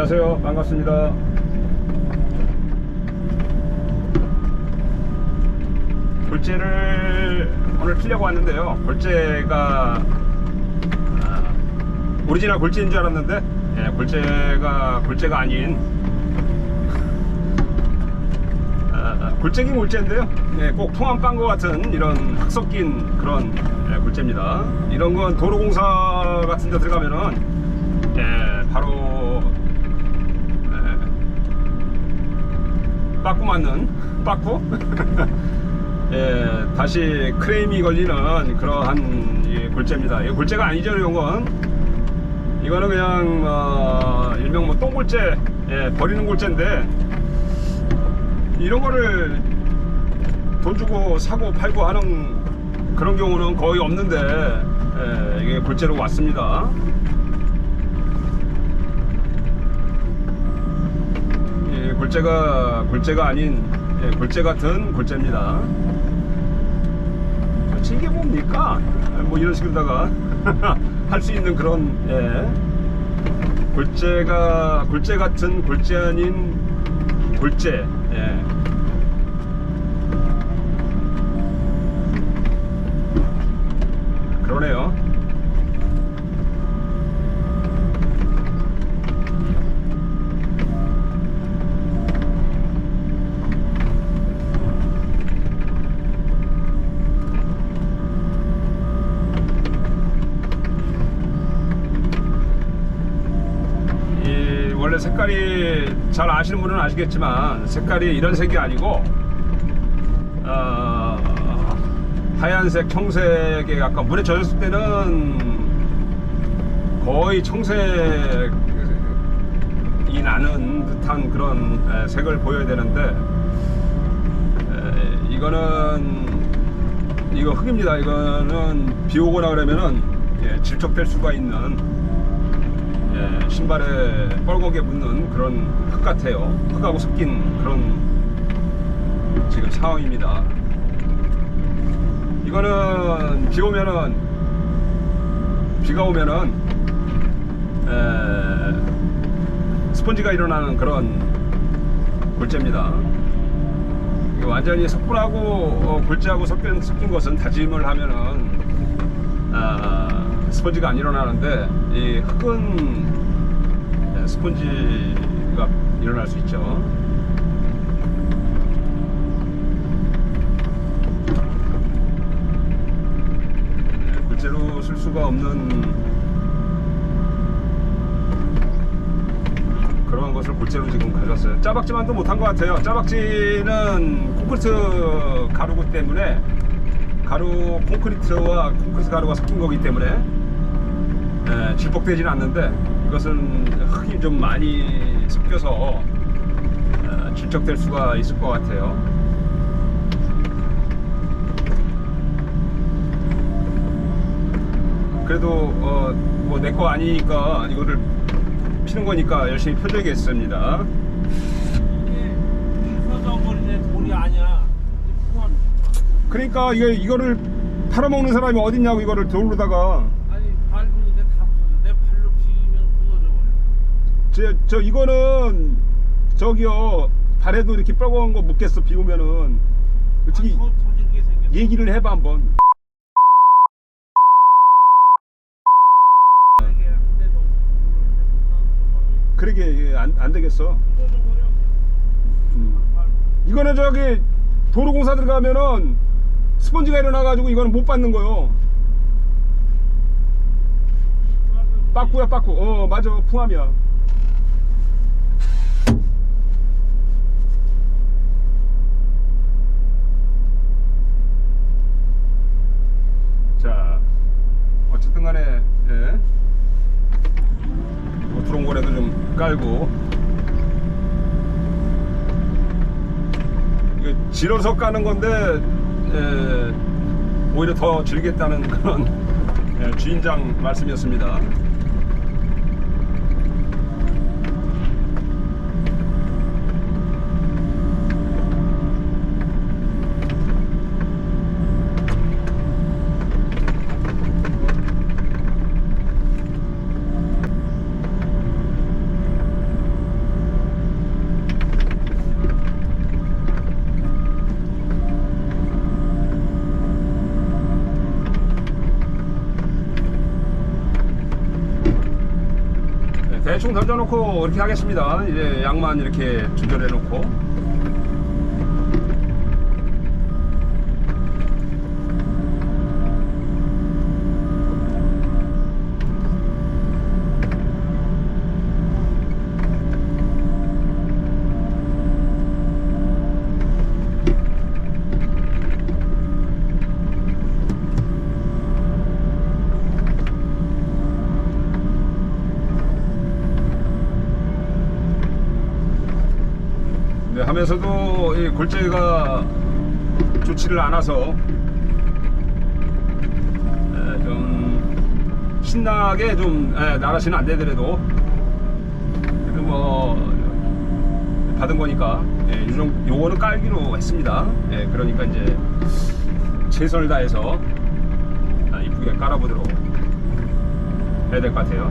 안녕하세요. 반갑습니다. 골재를 오늘 피려고 왔는데요. 골재가 아, 오리지널 골재인 줄 알았는데 예, 골재가 골재가 아닌 아, 골재긴 골재인데요. 예, 꼭 통한빵과 같은 이런 흙 섞인 그런 예, 골재입니다. 이런 건 도로공사 같은 데 들어가면은 예, 바로 빠꾸 맞는 빠꾸 예, 다시 크레임이 걸리는 그러한 이 골재입니다. 이 골재가 아니죠, 이런 건. 이거는 그냥 어, 일명 뭐 똥골재, 예, 버리는 골재인데 이런 거를 돈 주고 사고 팔고 하는 그런 경우는 거의 없는데 예, 이게 골재로 왔습니다. 골재가 골재가 아닌 예, 골재 같은 골재입니다. 도대체 이게 뭡니까? 뭐 이런 식으로다가 할 수 있는 그런 예. 골재가 골재 같은 골재 아닌 골재. 예. 그러네요. 이 원래 색깔이 잘 아시는 분은 아시겠지만 색깔이 이런 색이 아니고 어, 하얀색, 청색에 가까 물에 젖었을 때는 거의 청색이 나는 듯한 그런 에, 색을 보여야 되는데 에, 이거는 이거 흙입니다. 이거는 비 오거나 그러면은 예, 질척될 수가 있는 예, 신발에 뻘겋게 묻는 그런 흙 같아요. 흙하고 섞인 그런 지금 상황입니다. 이거는 비 오면은 비가 오면은 에, 스펀지가 일어나는 그런 골재입니다. 완전히 석굴하고 어, 골재하고 섞인, 섞인 것은 다짐을 하면은 아, 스펀지가 안 일어나는데 이 흙은 네, 스펀지가 일어날 수 있죠. 네, 골재로 쓸 수가 없는 그런 것을 골재로 지금 가져왔어요. 짜박지만도 못한 것 같아요. 짜박지는 콘크리트 가루기 때문에 가루 콘크리트와 콘크리트 가루가 섞인 거기 때문에 에, 질퍽되지는 않는데 이것은 흙이 좀 많이 섞여서 에, 질척될 수가 있을 것 같아요. 그래도 어, 뭐 내 거 아니니까 이거를 피는 거니까 열심히 펴줘야겠습니다. 아니야. 그러니까 이게 이거를 팔아먹는 사람이 어딨냐고 이거를 돌로다가 아니 밟으니까 다 부서져. 내 발로 비비면 부서져 버려. 저, 저 이거는 저기요 발에도 이렇게 뻘건 거 묻겠어 비 오면은 솔직히 아. 얘기를 해봐 한번 그러게 안, 안 되겠어. 음. 발. 이거는 저기 도로공사 들어가면은 스펀지가 일어나가지고 이거는 못 받는 거요 빠꾸야 빠꾸 어 맞아 풍암이야 자 어쨌든 간에 예. 뭐 들어온 거라도 좀 깔고 이거 질어서 까는 건데 에, 오히려 더 즐겠다는 그런 에, 주인장 말씀이었습니다. 대충 던져놓고 이렇게 하겠습니다. 이제 양만 이렇게 조절해 놓고. 네, 하면서도 이 골재가 좋지를 않아서 에, 좀 신나게 좀 에, 나가시는 안 되더라도 뭐 받은 거니까 예, 요정, 요거는 깔기로 했습니다. 예, 그러니까 이제 최선을 다해서 아, 이쁘게 깔아보도록 해야 될 것 같아요.